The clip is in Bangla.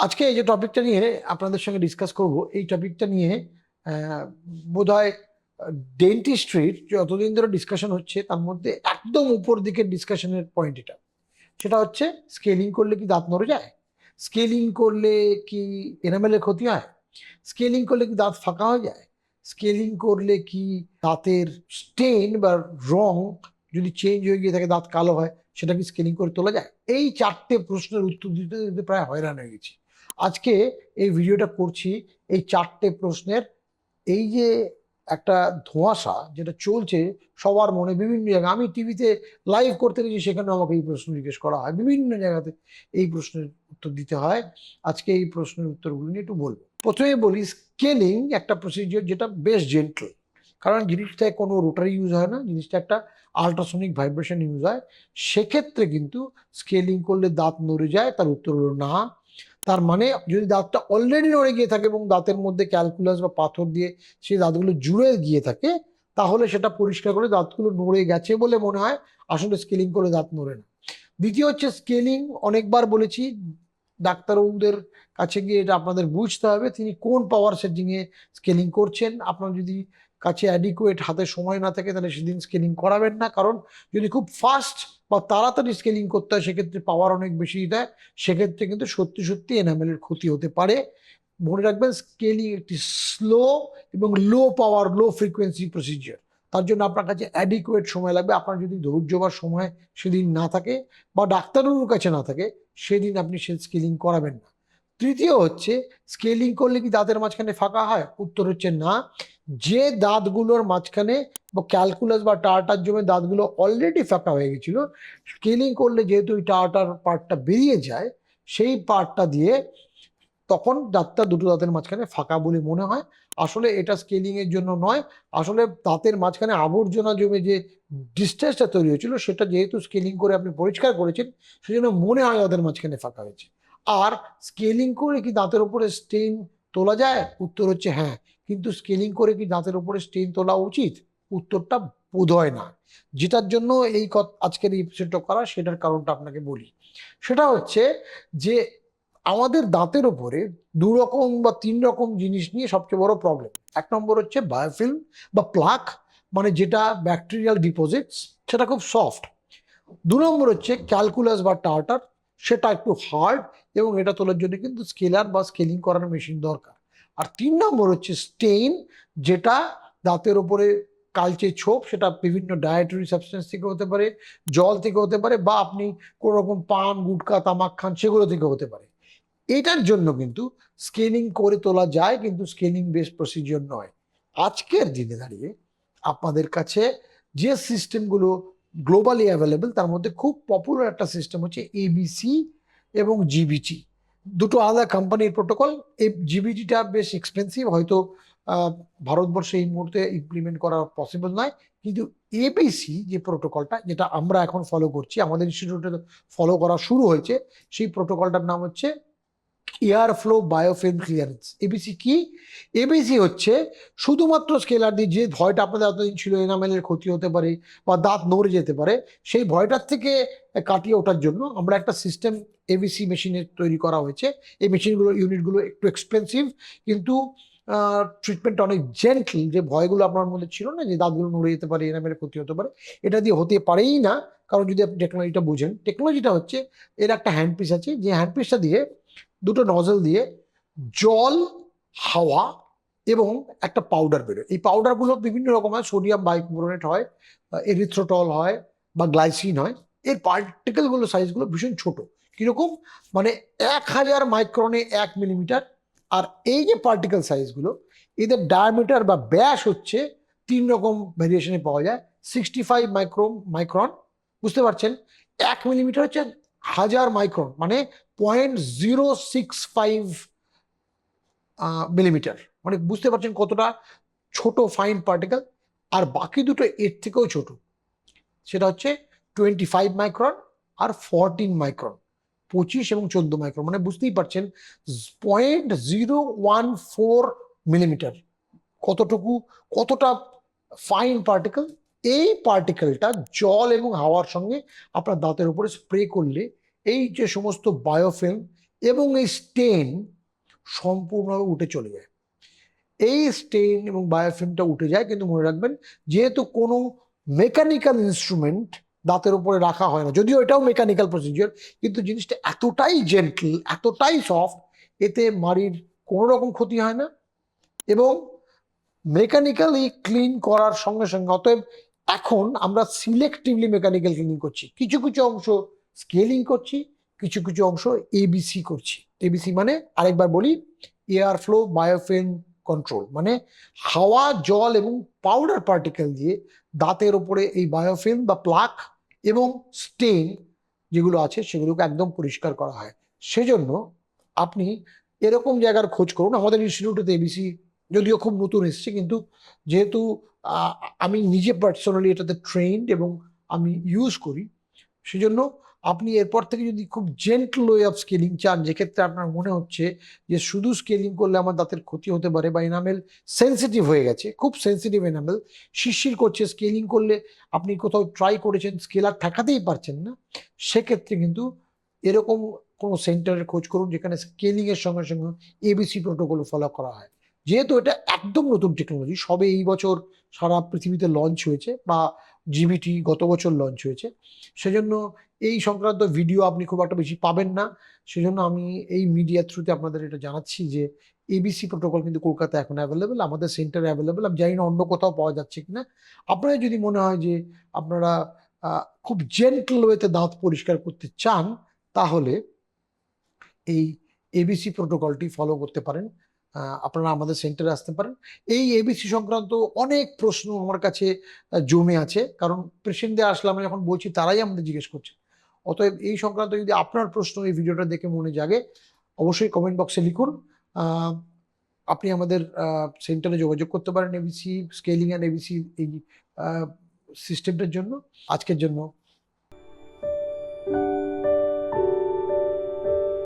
আজকে এই যে টপিকটা নিয়ে আপনাদের সঙ্গে ডিসকাস করব, এই টপিকটা নিয়ে বোধ হয় ডেন্টিস্ট্রির যতদিন ধরে ডিসকাশন হচ্ছে, তার মধ্যে একদম উপর দিকের ডিসকাশনের পয়েন্ট এটা। সেটা হচ্ছে স্কেলিং করলে কি দাঁত নড়ে যায়? স্কেলিং করলে কি এনামেলের ক্ষতি হয়? স্কেলিং করলে কি দাঁত ফাঁকা হয়ে যায়? স্কেলিং করলে কি দাঁতের স্টেন বা রং যদি চেঞ্জ হয়ে গিয়ে থাকে, দাঁত কালো হয়, সেটা কি স্কেলিং করে তোলা যায়? এই চারটে প্রশ্নের উত্তর দিতে দিতে প্রায় হয়রান হয়ে গেছি। আজকে এই ভিডিওটা করছি এই চারটে প্রশ্নের। এই যে একটা ধোঁয়াশা যেটা চলছে সবার মনে বিভিন্ন জায়গায়, আমি টিভিতে লাইভ করতে গেছি সেখানে আমাকে এই প্রশ্ন জিজ্ঞেস করা হয়। বিভিন্ন জায়গাতে এই প্রশ্নের উত্তর দিতে হয়। আজকে এই প্রশ্নের উত্তরগুলো নিয়ে একটু বলব। প্রথমে বলি স্কেলিং একটা প্রসিজিওর যেটা বেশ জেন্টল কারণ জিনিসটায় কোনো রোটারি ইউজ হয় না, জিনিসটা একটা আল্ট্রাসনিক ভাইব্রেশন ইউজ হয়। সেক্ষেত্রে কিন্তু স্কেলিং করলে দাঁত নড়ে যায়, তার উত্তর হলো না। তার মানে যদি দাঁতটা অলরেডি নড়ে গিয়ে থাকে এবং দাঁতের মধ্যে ক্যালকুলাস বা পাথর দিয়ে সেই দাঁতগুলো জুড়ে গিয়ে থাকে, তাহলে সেটা পরিষ্কার করে দাঁতগুলো নড়ে গেছে বলে মনে হয়, আসলে স্কেলিং করে দাঁত নড়ে না। দ্বিতীয় হচ্ছে স্কেলিং অনেকবার বলেছি, ডাক্তারবাবুদের কাছে গিয়ে এটা আপনাদের বুঝতে হবে, তিনি কোন পাওয়ার সেটিংয়ে স্কেলিং করছেন। আপনার যদি কাছে অ্যাডিকুয়েট হাতে সময় না থাকে, তাহলে সেদিন স্কেলিং করাবেন না। কারণ যদি খুব ফাস্ট বা তাড়াতাড়ি স্কেলিং করতে হয়, সেক্ষেত্রে পাওয়ার অনেক বেশি দেয়। সেক্ষেত্রে কিন্তু সত্যি সত্যি এনামেলের ক্ষতি হতে পারে। মনে রাখবেন স্কেলিং একটি স্লো এবং লো পাওয়ার লো ফ্রিকোয়েন্সি প্রসিজিয়ার তার জন্য আপনার কাছে অ্যাডিকুয়েট সময় লাগবে। আপনার যদি ধৈর্য বা সময় সেদিন না থাকে বা ডাক্তারবাবুর কাছে না থাকে, সেদিন আপনি সে স্কেলিং করাবেন না। তৃতীয় হচ্ছে স্কেলিং করলে কি দাঁতের মাঝখানে ফাঁকা হয়? উত্তর হচ্ছে না। যে দাঁতগুলোর মাঝখানে বা ক্যালকুলাস বা টাটার জমে দাঁতগুলো অলরেডি ফাঁকা হয়ে গেছিল স্কেলিং করলে যেহেতু ওই টাটার পার্টটা বেরিয়ে যায়, সেই পার্টটা দিয়ে তখন দাঁতটা দুটো দাঁতের মাঝখানে ফাঁকা বলে মনে হয়। আসলে এটা স্কেলিং এর জন্য নয়। আসলে দাঁতের মাঝখানে আবর্জনা জমে যে ডিস্টেন্সটা তৈরি হয়েছিল, সেটা যেহেতু স্কেলিং করে আপনি পরিষ্কার করেছেন, সেজন্য মনে হয় দাঁতের মাঝখানে ফাঁকা হয়েছে। আর স্কেলিং করে কি দাঁতের উপরে স্টেন তোলা যায়? উত্তর হচ্ছে হ্যাঁ। কিন্তু স্কেলিং করে কি দাঁতের উপরে স্টেন তোলা উচিত? উত্তরটা বোধ হয় না। যেটার জন্য এই আজকের এই এপিসোডটা করা, সেটার কারণটা আপনাকে বলি। সেটা হচ্ছে যে আমাদের দাঁতের ওপরে দু রকম বা তিন রকম জিনিস নিয়ে সবচেয়ে বড় প্রবলেম এক নম্বর হচ্ছে বায়োফিল্ম বা প্লাক মানে যেটা ব্যাকটেরিয়াল ডিপোজিটস সেটা খুব সফট দু নম্বর হচ্ছে ক্যালকুলাস বা টার্টার সেটা একটু হার্ড এবং এটা তোলার জন্য কিন্তু স্কেলার বা স্কেলিং করার মেশিন দরকার। আর তিন নম্বর হচ্ছে স্টেইন যেটা দাঁতের ওপরে কালচে ছোপ, সেটা বিভিন্ন ডায়েটারি সাবস্টেন্স থেকে হতে পারে, জল থেকে হতে পারে, বা আপনি কোনো রকম পান, গুটকা, তামাক খান, সেগুলো থেকে হতে পারে। এটার জন্য কিন্তু স্কেলিং করে তোলা যায়, কিন্তু স্কেলিং বেস প্রসিজিওর নয়। আজকের দিনে দাঁড়িয়ে আপনাদের কাছে যে সিস্টেমগুলো গ্লোবালি অ্যাভেলেবেল তার মধ্যে খুব পপুলার একটা সিস্টেম হচ্ছে এবিসি এবং জিবিটি দুটো আলাদা কোম্পানির প্রোটোকল এই জিবিটিটা বেশ এক্সপেন্সিভ হয়তো ভারতবর্ষে এই মুহূর্তে ইমপ্লিমেন্ট করা পসিবল নয়। কিন্তু এবিসি যে প্রোটোকলটা যেটা আমরা এখন ফলো করছি, আমাদের ইনস্টিটিউটে ফলো করা শুরু হয়েছে, সেই প্রোটোকলটার নাম হচ্ছে air flow biofilm clearance ABC কি? এবিসি হচ্ছে শুধুমাত্র স্কেলার দিয়ে যে ভয়টা আপনাদের এতদিন ছিল এনামেলের ক্ষতি হতে পারে বা দাঁত নড়ে যেতে পারে, সেই ভয়টার থেকে কাটিয়ে ওঠার জন্য আমরা একটা সিস্টেম এবিসি মেশিনে তৈরি করা হয়েছে। এই মেশিনগুলো ইউনিটগুলো একটু এক্সপেন্সিভ কিন্তু ট্রিটমেন্ট অনেক জেন্টল যে ভয়গুলো আপনার মধ্যে ছিল না যে দাঁতগুলো নড়ে যেতে পারে এনামেলের ক্ষতি হতে পারে, এটা দিয়ে হতে পারেই না। কারণ যদি আপনি টেকনোলজিটা বুঝেন টেকনোলজিটা হচ্ছে এর একটা হ্যান্ডপিস আছে, যে হ্যান্ডপিসটা দিয়ে দুটো নজল দিয়ে জল, হাওয়া এবং একটা পাউডার বেরোয়। এই পাউডারগুলো বিভিন্ন রকম হয় সোডিয়াম বাইকবোরোনেট হয় এরিথ্রোটল হয়, বা গ্লাইসিন হয়। এর পার্টিকেলগুলো সাইজগুলো ভীষণ ছোট। কীরকম? মানে এক হাজার মাইক্রনে এক মিলিমিটার আর এই যে পার্টিকেল সাইজগুলো এদের ডায়ামিটার বা ব্যাস হচ্ছে তিন রকম ভ্যারিয়েশনে পাওয়া যায়। সিক্সটি ফাইভ মাইক্রো মাইক্রন বুঝতে পারছেন? এক মিলিমিটার হচ্ছে হাজার মাইক্রন মানে point zero six five millimetre মানে বুঝতে পারছেন কতটা ছোট ফাইন পার্টিকেল আর বাকি দুটো এর থেকেও ছোট। সেটা হচ্ছে টোয়েন্টি ফাইভ মাইক্রন আর ফরটিন মাইক্রন পঁচিশ এবং চোদ্দ মাইক্রন মানে বুঝতেই পারছেন, point zero one four millimetre কতটুকু, কতটা ফাইন পার্টিকেল এই পার্টিকেলটা জল এবং হাওয়ার সঙ্গে আপনার দাঁতের উপরে স্প্রে করলে এই যে সমস্ত বায়োফিল্ম এবং এই স্টেন সম্পূর্ণভাবে উঠে চলে যায়। এই স্টেন এবং বায়োফিল্মটা উঠে যায়, কিন্তু মনে রাখবেন যেহেতু কোনো মেকানিক্যাল ইনস্ট্রুমেন্ট দাঁতের উপরে রাখা হয় না, যদিও এটাও মেকানিক্যাল প্রসিজিওর কিন্তু জিনিসটা এতটাই জেন্টল এতটাই সফট এতে মাড়ির কোনো রকম ক্ষতি হয় না এবং মেকানিক্যালি ক্লিন করার সঙ্গে সঙ্গে, অতএব এখন আমরা সিলেক্টিভলি মেকানিক্যাল ক্লিনিং করছি। কিছু কিছু অংশ স্কেলিং করছি, কিছু কিছু অংশ এবিসি করছি। এবিসি মানে আরেকবার বলি এয়ার ফ্লো বায়োফিল্ম কন্ট্রোল মানে হাওয়া, জল এবং পাউডার পার্টিকেল দিয়ে দাঁতের ওপরে এই বায়োফিল্ম বা প্লাক এবং স্টেন যেগুলো আছে সেগুলোকে একদম পরিষ্কার করা হয়। সেজন্য আপনি এরকম জায়গার খোঁজ করুন। আমাদের ইনস্টিটিউটে এবিসি যদিও খুব নতুন এসছে, কিন্তু যেহেতু আমি নিজে পার্সোনালি এটাতে ট্রেন্ড এবং আমি ইউজ করি, সেজন্য আপনি এরপর থেকে যদি খুব জেন্টল ওয়ে অফ স্কেলিং চান, যেক্ষেত্রে আপনার মনে হচ্ছে যে শুধু স্কেলিং করলে আমার দাঁতের ক্ষতি হতে পারে বা এনামেল সেন্সিটিভ হয়ে গেছে, খুব সেন্সিটিভ এনামেল শিরশির করছে স্কেলিং করলে আপনি কোথাও ট্রাই করেছেন স্কেলার ঠেকাতেই পারছেন না, সেক্ষেত্রে কিন্তু এরকম কোনো সেন্টারের খোঁজ করুন যেখানে স্কেলিংয়ের সঙ্গে সঙ্গে এবিসি প্রোটোকল ফলো করা হয়। যেহেতু এটা একদম নতুন টেকনোলজি সবে এই বছর সারা পৃথিবীতে লঞ্চ হয়েছে বা জিবিটি গত বছর লঞ্চ হয়েছে, সেজন্য এই সংক্রান্ত ভিডিও আপনি খুব একটা বেশি পাবেন না। সেজন্য আমি এই মিডিয়ার থ্রুতে আপনাদের এটা জানাচ্ছি যে এবিসি প্রোটোকল কিন্তু কলকাতায় এখন অ্যাভেলেবেল আমাদের সেন্টারে অ্যাভেলেবেল আমি জানি না অন্য কোথাও পাওয়া যাচ্ছে কিনা। আপনাদের যদি মনে হয় যে, আপনারা খুব জেন্টল ওয়েতে দাঁত পরিষ্কার করতে চান, তাহলে এই এবিসি প্রোটোকলটি ফলো করতে পারেন। আপনারা আমাদের সেন্টারে আসতে পারেন। এই এবিসি সংক্রান্ত অনেক প্রশ্ন আমার কাছে জমে আছে। কারণ পেশেন্টদের আসলে আমরা যখন বলছি, তারাই আমাদের জিজ্ঞেস করছে। অতএব এই সংক্রান্ত যদি আপনার প্রশ্ন এই ভিডিওটা দেখে মনে জাগে, অবশ্যই কমেন্ট বক্সে লিখুন। আপনি আমাদের সেন্টারে যোগাযোগ করতে পারেন এবিসি স্কেলিং অ্যান্ড এবিসি এই সিস্টেমটার জন্য। আজকের জন্য।